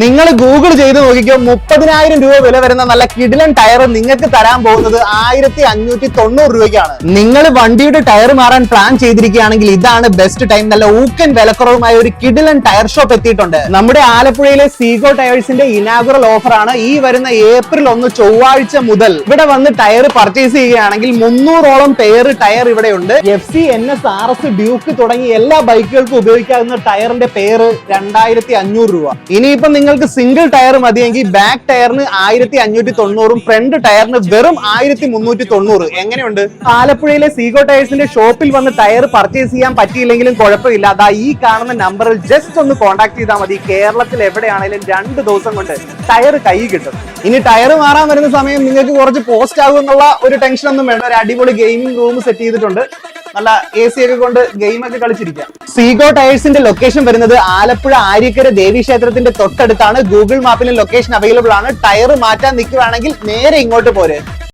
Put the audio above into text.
നിങ്ങൾ ഗൂഗിൾ ചെയ്ത് നോക്കിക്കോ മുപ്പതിനായിരം രൂപ വില വരുന്ന നല്ല കിടിലൻ ടയർ നിങ്ങൾക്ക് തരാൻ പോകുന്നത് ആയിരത്തി അഞ്ഞൂറ്റി തൊണ്ണൂറ് രൂപയ്ക്കാണ്. നിങ്ങൾ വണ്ടിയുടെ ടയർ മാറാൻ പ്ലാൻ ചെയ്തിരിക്കുകയാണെങ്കിൽ ഇതാണ് ബെസ്റ്റ് ടൈം നല്ല ഊക്കൻ വിലക്കുറവുമായ ഒരു കിടിലൻ ടയർ ഷോപ്പ് എത്തിയിട്ടുണ്ട്. നമ്മുടെ ആലപ്പുഴയിലെ സീഗോ ടയേഴ്സിന്റെ ഇനാഗുറൽ ഓഫറാണ് ഈ വരുന്ന ഏപ്രിൽ ഒന്ന് ചൊവ്വാഴ്ച മുതൽ ഇവിടെ വന്ന് ടയർ പർച്ചേസ് ചെയ്യുകയാണെങ്കിൽ മുന്നൂറോളം പേർ ടയർ ഇവിടെ ഉണ്ട്. F C N S R S Duke തുടങ്ങി എല്ലാ ബൈക്കുകൾക്കും ഉപയോഗിക്കാവുന്ന ടയറിന്റെ പേര് രണ്ടായിരത്തി അഞ്ഞൂറ് രൂപ. ഇനിയിപ്പം നിങ്ങൾക്ക് സിംഗിൾ ടയർ മതിയെങ്കിൽ ബാക്ക് ടയറിന് ആയിരത്തി അഞ്ഞൂറ്റി തൊണ്ണൂറും ഫ്രണ്ട് ടയറിന് വെറും ആയിരത്തി മുന്നൂറ്റി തൊണ്ണൂറ് എങ്ങനെയുണ്ട് ആലപ്പുഴയിലെ സീഗോ ടയേഴ്സിന്റെ ഷോപ്പിൽ വന്ന് ടയർ പർച്ചേസ് ചെയ്യാൻ പറ്റിയില്ലെങ്കിലും കുഴപ്പമില്ല. അതാ ഈ കാണുന്ന നമ്പറിൽ ജസ്റ്റ് ഒന്ന് കോൺടാക്ട് ചെയ്താൽ മതി. കേരളത്തിൽ എവിടെയാണെങ്കിലും രണ്ട് ദിവസം കൊണ്ട് ടയർ കൈ കിട്ടും. ഇനി ടയർ മാറാൻ വരുന്ന സമയം നിങ്ങൾക്ക് കുറച്ച് പോസ്റ്റ് ആകും എന്നുള്ള ഒരു ടെൻഷൻ ഒന്നും വേണ്ട. ഒരു അടിപൊളി ഗെയിമിംഗ് റൂം സെറ്റ് ചെയ്തിട്ടുണ്ട്. നല്ല എ സി ഒക്കെ കൊണ്ട് ഗെയിം ഒക്കെ കളിച്ചിരിക്കാം. സീഗോ ടയേഴ്സിന്റെ ലൊക്കേഷൻ വരുന്നത് ആലപ്പുഴ ആര്യക്കര ദേവി ക്ഷേത്രത്തിന്റെ തൊട്ടടുത്താണ്. ഗൂഗിൾ മാപ്പിലെ ലൊക്കേഷൻ അവൈലബിൾ ആണ്. ടയർ മാറ്റാൻ നിൽക്കുകയാണെങ്കിൽ നേരെ ഇങ്ങോട്ട് പോര്.